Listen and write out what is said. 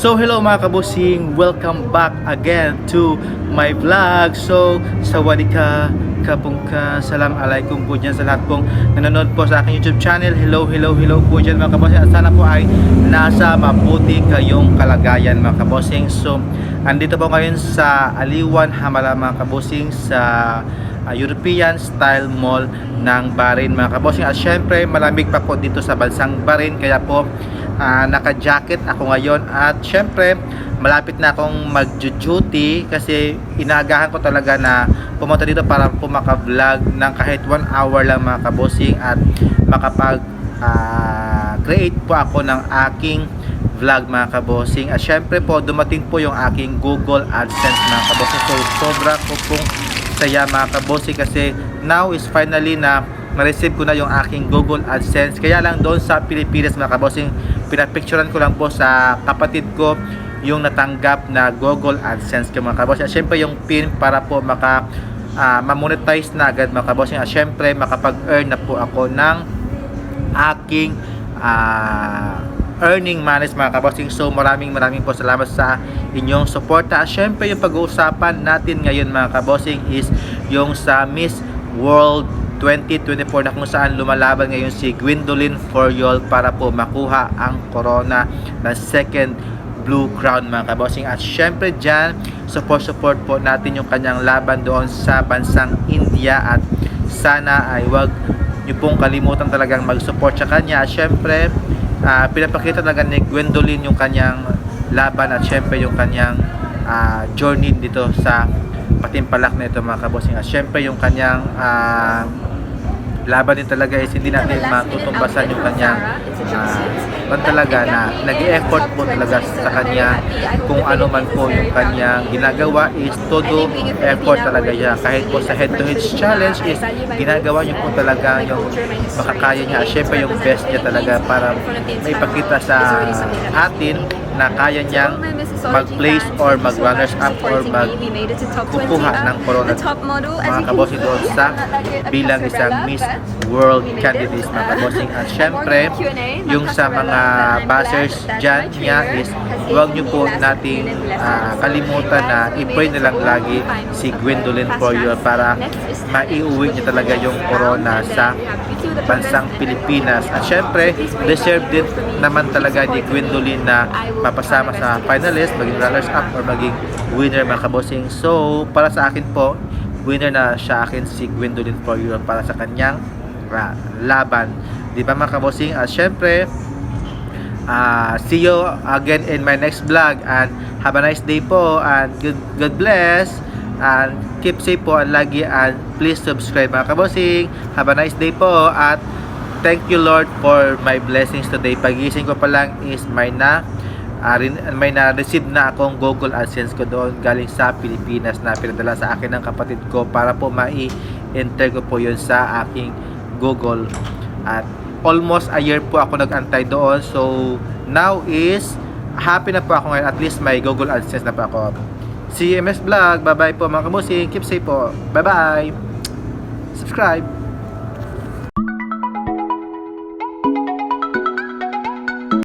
So hello mga kabusing, welcome back again to my vlog. So sawadika, kapungka, salam alaikum po dyan sa lahat pong nanonood po sa aking YouTube channel. Hello, hello, hello po dyan mga kabusing. At sana po ay nasa mabuti kayong kalagayan mga kabusing. So andito po ngayon sa Aliwan, Hamala mga kabusing sa uh, European style mall ng Bahrain mga kabosing at syempre malamig pa po dito sa bansang Bahrain kaya po ah, naka-jacket ako ngayon. At syempre malapit na akong mag-duty kasi inaagahan ko talaga na pumunta dito para po maka-vlog ng kahit 1 hour lang mga kabosing at makapag ah, create po ako ng aking vlog mga kabosing at syempre po dumating po yung aking Google AdSense mga kabosing so sobra ko pong saya mga kabosi kasi now is finally na na-receive ko na yung aking Google AdSense. Kaya lang doon sa Pilipinas mga kabosing pinapicturean ko lang po sa kapatid ko yung natanggap na Google AdSense ko mga kabosing at syempre yung pin para po maka ah, ma-monetize na agad mga kabosing at syempre makapag-earn na po ako ng aking ah, earning monies mga kabosing. So maraming maraming po salamat sa inyong suporta. At syempre yung pag-uusapan natin ngayon mga kabosing is yung sa Miss World 2024 na kung saan lumalaban ngayon si Gwendolyn Foriol para po makuha ang corona na second Blue Crown mga kabosing. At syempre dyan, support-support po natin yung kanyang laban doon sa bansang India at sana ay wag niyo pong kalimutan talagang mag-support sa kanya. At syempre, ah, pinapakita talaga ni Gwendolyn yung kanyang laban at syempre yung kanyang ah, journey dito sa patimpalak na ito mga kabosing. At syempre yung kanyang ah, laban din talaga is hindi natin matutumbasan yung kanyang ah, man talaga na nag-effort po talaga sa kanya kung ano man po yung kanyang ginagawa is todo effort talaga niya. Kahit po sa head to head challenge is ginagawa niya po talaga yung makakaya niya. Syempre yung best niya talaga para may pakita sa atin na kaya niyang mag-place or mag-runners up or mag kukuha ng corona. mga kabosing doon sa bilang isang Miss World candidates mga kabosing at syempre yung sa mga buzzers dyan niya is huwag nyo po nating ah, kalimutan na i-pray na lang lagi si Gwendolyn Poyo para maiuwi niya talaga yung corona sa bansang Pilipinas. At syempre deserve din naman talaga ni Gwendolyn na mapasama sa finalist maging runners up or maging winner mga kabosing so para sa akin po winner na siya akin si Gwendolyn Poyo para sa kanyang ah, laban. Di ba mga kabosing at syempre Ah, see you again in my next vlog and have a nice day po and good, God bless and keep safe po and lagi and please subscribe mga kabosing have a nice day po at thank you Lord for my blessings today. Pagising ko pa lang is may na rin, may na-receive na akong Google AdSense ko doon galing sa Pilipinas na pinadala sa akin ng kapatid ko para po mai-enter ko po yun sa aking Google at almost a year po ako nag-antay doon. So, now is happy na po ako ngayon. At least may Google AdSense na po ako. CMS Vlog. Bye-bye po mga kamusing. Keep safe po. Bye-bye. Subscribe.